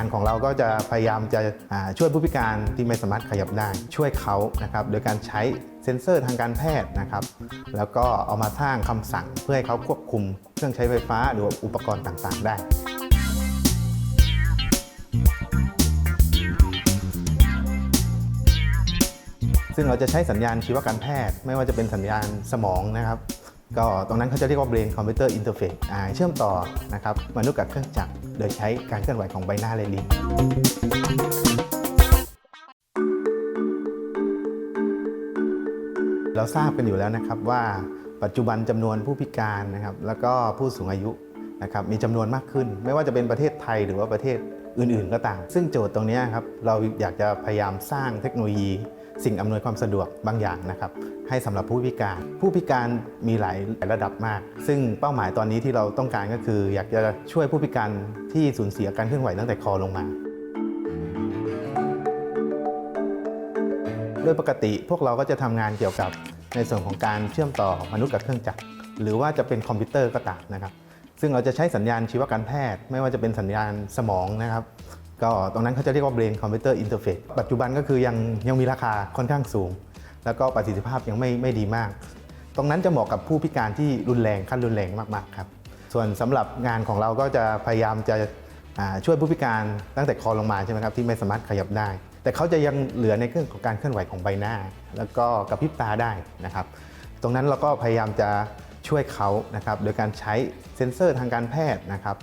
านของเราก็จะพยายามจะช่วยผู้พิการที่ไม่สามารถขยับได้ช่วยเขานะครับโดยการใช้เซ็นเซอร์ทางการแพทย์นะครับ แล้วก็เอามาสร้างคำสั่งเพื่อให้เขาควบคุมเครื่องใช้ไฟฟ้าหรืออุปกรณ์ต่างๆ ได้ซึ่งเราจะใช้สัญญาณชีวการแพทย์ ไม่ว่าจะเป็นสัญญาณสมองนะครับ ก็ตรงนั้นเขาจะเรียกว่า brain computer interface อ่าเชื่อมต่อนะครับมนุษย์กับเครื่องจักร โดยใช้การเคลื่อนไหวของใบหน้าและลิ้นเราทราบกันอยู่แล้วนะครับว่าปัจจุบันจำนวนผู้พิการนะครับแล้วก็ผู้สูงอายุนะครับมีจำนวนมากขึ้น ไม่ว่าจะเป็นประเทศไทยหรือว่าประเทศอื่น ๆ ก็ตาม ซึ่งโจทย์ตรงนี้ครับเราอยากจะพยายามสร้างเทคโนโลยี สิ่งอำนวยความสะดวกบางอย่างนะครับให้สำหรับผู้พิการ ผู้พิการมีหลายระดับมาก ซึ่งเป้าหมายตอนนี้ที่เราต้องการก็คือ อยากจะช่วยผู้พิการที่สูญเสียการเคลื่อนไหวตั้งแต่คอลงมาโดยปกติพวกเราก็จะทำงานเกี่ยวกับในส่วนของการเชื่อมต่อมนุษย์กับเครื่องจักร หรือว่าจะเป็นคอมพิวเตอร์ก็ตามนะครับ ซึ่งเราจะใช้สัญญาณชีวการแพทย์ ไม่ว่าจะเป็นสัญญาณสมองนะครับ ก็ตรงนั้นเขาจะเรียกว่า brain computer interface ปัจจุบันก็คือยังยังมีราคาค่อนข้างสูง แล้วก็ประสิทธิภาพยังไม่ไม่ดีมาก ตรงนั้นจะเหมาะกับผู้พิการที่รุนแรงขั้นรุนแรงมากๆครับ ส่วนสำหรับงานของเราก็จะพยายามจะช่วยผู้พิการตั้งแต่คอลงมาใช่ไหมครับที่ไม่สามารถขยับได้ แต่เขาจะยังเหลือในเรื่องของการเคลื่อนไหวของใบหน้า แล้วก็กระพริบตาได้นะครับ ตรงนั้นเราก็พยายามจะช่วยเขานะครับโดยการใช้เซ็นเซอร์ทางการแพทย์นะครับ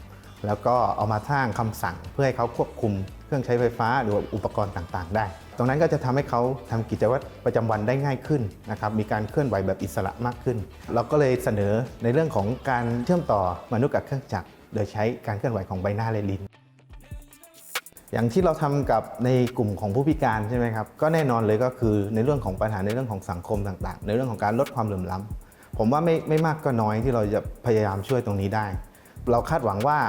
แล้วก็เอามาสร้างคำสั่งเพื่อให้เขาควบคุมเครื่องใช้ไฟฟ้าหรืออุปกรณ์ต่างๆ ได้ ตรงนั้นก็จะทำให้เขาทำกิจวัตรประจำวันได้ง่ายขึ้นนะครับ มีการเคลื่อนไหวแบบอิสระมากขึ้น เราก็เลยเสนอในเรื่องของการเชื่อมต่อมนุษย์กับเครื่องจักร โดยใช้การเคลื่อนไหวของใบหน้าและลิ้นอย่างที่เราทำกับในกลุ่มของผู้พิการใช่ไหมครับ ก็แน่นอนเลยก็คือในเรื่องของปัญหาในเรื่องของสังคมต่างๆ ในเรื่องของการลดความเหลื่อมล้ำผมว่าไม่ไม่มากก็น้อยที่เราจะพยายามช่วยตรงนี้ได้ เราคาดหวังว่า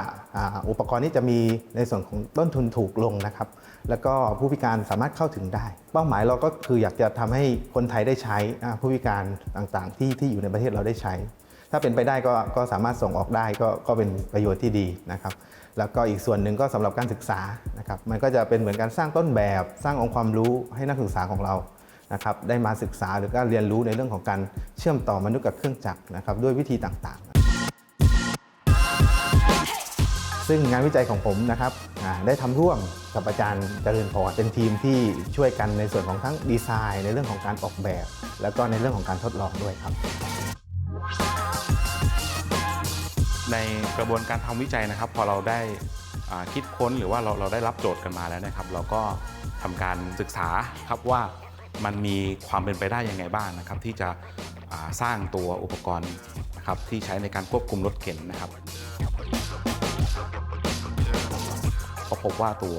อุปกรณ์นี้จะมีในส่วนของต้นทุนถูกลงนะครับ แล้วก็ผู้พิการสามารถเข้าถึงได้ เป้าหมายเราก็คืออยากจะทำให้คนไทยได้ใช้ผู้พิการต่างๆ ที่ที่อยู่ในประเทศเราได้ใช้ ถ้าเป็นไปได้ก็ก็สามารถส่งออกได้ก็ก็เป็นประโยชน์ที่ดีนะครับ แล้วก็อีกส่วนหนึ่งก็สำหรับการศึกษานะครับมันก็จะเป็นเหมือนการสร้างต้นแบบสร้างองค์ความรู้ให้นักศึกษาของเรานะครับได้มาศึกษาหรือก็เรียนรู้ในเรื่องของการเชื่อมต่อมนุษย์กับเครื่องจักรนะครับด้วยวิธีต่างๆ ซึ่งงานวิจัยของผมนะครับได้ทำร่วมกับอาจารย์เจริญพรเป็นทีมที่ช่วยกันในส่วนของทั้งดีไซน์ ในเรื่องของการออกแบบ แล้วก็ในเรื่องของการทดลองด้วยครับ ในกระบวนการทำวิจัยนะครับ พอเราได้คิดค้นหรือว่าเราเราได้รับโจทย์กันมาแล้วนะครับ เราก็ทำการศึกษาครับว่ามันมีความเป็นไปได้ยังไงบ้างนะครับ ที่จะสร้างตัวอุปกรณ์นะครับที่ใช้ในการควบคุมรถเข็นนะครับ ก็พบว่าตัว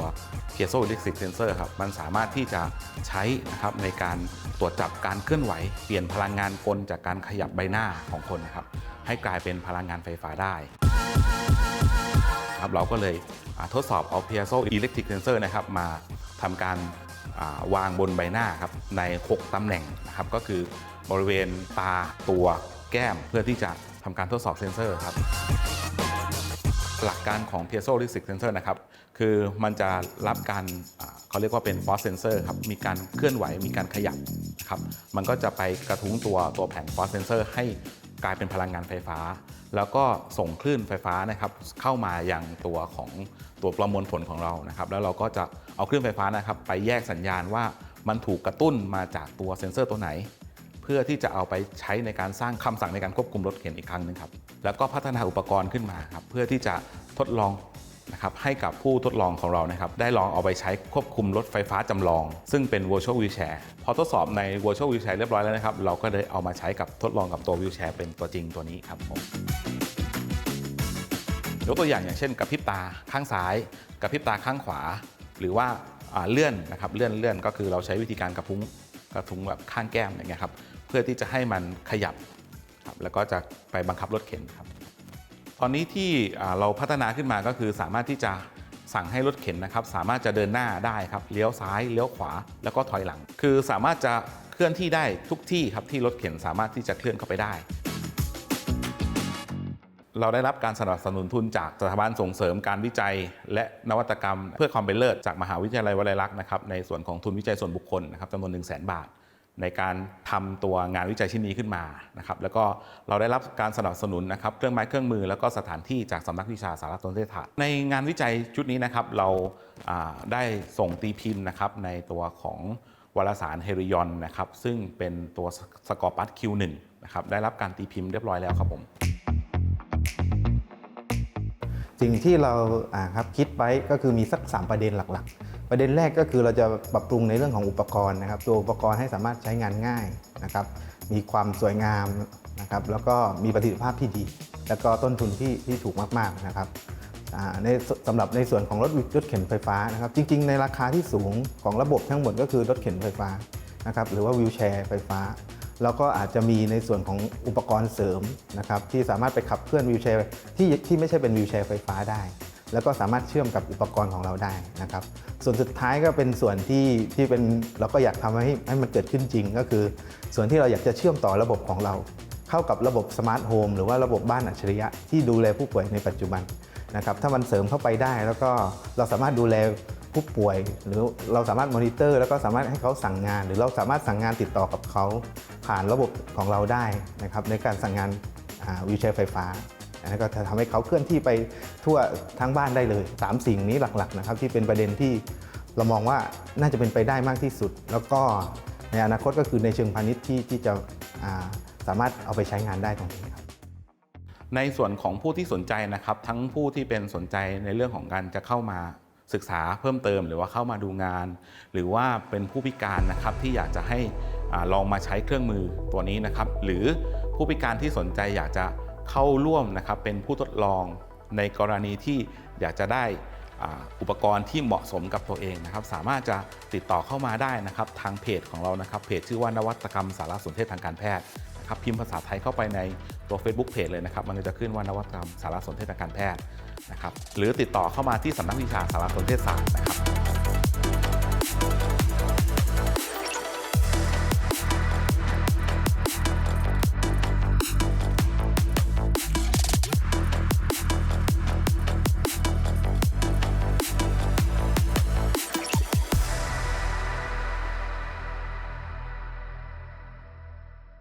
Piezo Electric Sensor ครับมันสามารถที่จะใช้นะครับในการตรวจจับการเคลื่อนไหว เปลี่ยนพลังงานกลจากการขยับใบหน้าของคนนะครับให้กลายเป็นพลังงานไฟฟ้าได้ครับเราก็เลยทดสอบเอา Piezo Electric Sensor นะครับมาทำการวางบนใบหน้าครับใน 6 ตำแหน่งนะครับก็คือบริเวณตาตัวแก้มเพื่อที่จะทำการทดสอบเซนเซอร์ครับ หลักการของ Piezo Electric Sensor นะครับ คือมันจะรับการเขาเรียกว่าเป็น force sensor ครับ มีการเคลื่อนไหว มีการขยับครับ มันก็จะไปกระทุ้งตัวตัวแผ่น force sensor ให้กลายเป็นพลังงานไฟฟ้า แล้วก็ส่งคลื่นไฟฟ้านะครับเข้ามายังตัวของตัวประมวลผลของเรานะครับ แล้วเราก็จะเอาคลื่นไฟฟ้านะครับ ไปแยกสัญญาณว่ามันถูกกระตุ้นมาจากตัวเซ็นเซอร์ตัวไหน เพื่อที่จะเอาไปใช้ในการสร้างคำสั่งในการควบคุมรถเข็นอีกครั้งหนึงครับ แล้วก็พัฒนาอุปกรณ์ขึ้นมาครับเพื่อที่จะทดลองนะครับให้กับผู้ทดลองของเรานะครับได้ลองเอาไปใช้ควบคุมรถไฟฟ้าจำลอง ซึ่งเป็น virtual wheelchair พอทดสอบใน virtual wheelchair เรียบร้อยแล้วนะครับ เราก็ได้เอามาใช้กับทดลองกับตัว wheelchair เป็นตัวจริงตัวนี้ครับผมยกตัวอย่างอย่างเช่นกระพริบตาข้างซ้ายกระพริบตาข้างขวา หรือว่าอ่าเลื่อนนะครับเลื่อนเลื่อนก็คือเราใช้วิธีการกระพุ้งกระทุ้งแบบข้างแก้มอย่างเงี้ยครับเพื่อที่จะให้มันขยับ ครับแล้วก็จะไปบังคับรถเข็นครับตอนนี้ที่เราพัฒนาขึ้นมาก็คือสามารถที่จะสั่งให้รถเข็นนะครับสามารถจะเดินหน้าได้ครับเลี้ยวซ้ายเลี้ยวขวาแล้วก็ถอยหลัง คือสามารถจะเคลื่อนที่ได้ทุกที่ครับที่รถเข็นสามารถที่จะเคลื่อนเข้าไปได้ เราได้รับการสนับสนุนทุนจากสถาบันส่งเสริมการวิจัย และนวัตกรรม เพื่อความเป็นเลิศจากมหาวิทยาลัยวลัยลักษณ์นะครับในส่วนของทุนวิจัยส่วนบุคคลนะครับจำนวน1 0 0 0 0แบาท ในการทำตัวงานวิจัยชิ้นนี้ขึ้นมานะครับแล้วก็เราได้รับการสนับสนุนนะครับเครื่องไม้เครื่องมือ แล้วก็สถานที่จากสำนักวิชาสารสนเทศศาสตร์ในงานวิจัยชุดนี้นะครับเราได้ส่งตีพิมพ์นะครับในตัวของวารสารเฮริยอนนะครับซึ่งเป็นตัวสกอร์ปัส Q1 นะครับได้รับการตีพิมพ์เรียบร้อยแล้วครับผมสิ่งที่เราอ่าครับคิดไว้ก็คือมีสัก 3 ประเด็นหลักๆ ประเด็นแรกก็คือเราจะปรับปรุงในเรื่องของอุปกรณ์นะครับ ตัวอุปกรณ์ให้สามารถใช้งานง่ายนะครับ มีความสวยงามนะครับ แล้วก็มีประสิทธิภาพที่ดี แล้วก็ต้นทุนที่ที่ถูกมากๆนะครับในสำหรับในส่วนของรถรถเข็นไฟฟ้านะครับ จริง ๆ ในราคาที่สูงของระบบทั้งหมดก็คือรถเข็นไฟฟ้านะครับ หรือว่าวิวแชร์ไฟฟ้า แล้วก็อาจจะมีในส่วนของอุปกรณ์เสริมนะครับที่สามารถไปขับเคลื่อนวิวแชร์ที่ที่ไม่ใช่เป็นวิวแชร์ไฟฟ้าได้ แล้วก็สามารถเชื่อมกับอุปกรณ์ของเราได้นะครับ ส่วนสุดท้ายก็เป็นส่วนที่ที่เป็นเราก็อยากทำให้ให้มันเกิดขึ้นจริง ก็คือ ส่วนที่เราอยากจะเชื่อมต่อระบบของเรา เข้ากับระบบสมาร์ทโฮมหรือว่าระบบบ้านอัจฉริยะที่ดูแลผู้ป่วยในปัจจุบันนะครับถ้ามันเสริมเข้าไปได้ แล้วก็เราสามารถดูแลผู้ป่วย หรือเราสามารถมอนิเตอร์ แล้วก็สามารถให้เขาสั่งงาน หรือเราสามารถสั่งงานติดต่อกับเขาผ่านระบบของเราได้นะครับในการสั่งงานวิวแชร์ไฟฟ้า ก็จะทำให้เขาเคลื่อนที่ไปทั่วทั้งบ้านได้เลย 3 สิ่งนี้หลักๆนะครับที่เป็นประเด็นที่เรามองว่าน่าจะเป็นไปได้มากที่สุด แล้วก็ในอนาคตก็คือในเชิงพาณิชย์ที่ที่จะาสามารถเอาไปใช้งานได้ตรงนี้ครับในส่วนของผู้ที่สนใจนะครับ ทั้งผู้ที่เป็นสนใจในเรื่องของการจะเข้ามาศึกษาเพิ่มเติมหรือว่าเข้ามาดูงาน หรือว่าเป็นผู้พิการนะครับที่อยากจะให้อลองมาใช้เครื่องมือตัวนี้นะครับ หรือผู้พิการที่สนใจอยากจะ เข้าร่วมนะครับเป็นผู้ทดลองในกรณีที่อยากจะได้อุปกรณ์ที่เหมาะสมกับตัวเองนะครับ สามารถจะติดต่อเข้ามาได้นะครับ ทางเพจของเรานะครับ เพจชื่อว่านวัตกรรมสารสนเทศทางการแพทย์นะครับพิมพ์ภาษาไทยเข้าไปในตัว Facebook Page เลยนะครับ มันจะขึ้นว่านวัตกรรมสารสนเทศทางการแพทย์นะครับ หรือติดต่อเข้ามาที่สำนักวิชาสารสนเทศศาสตร์นะครับ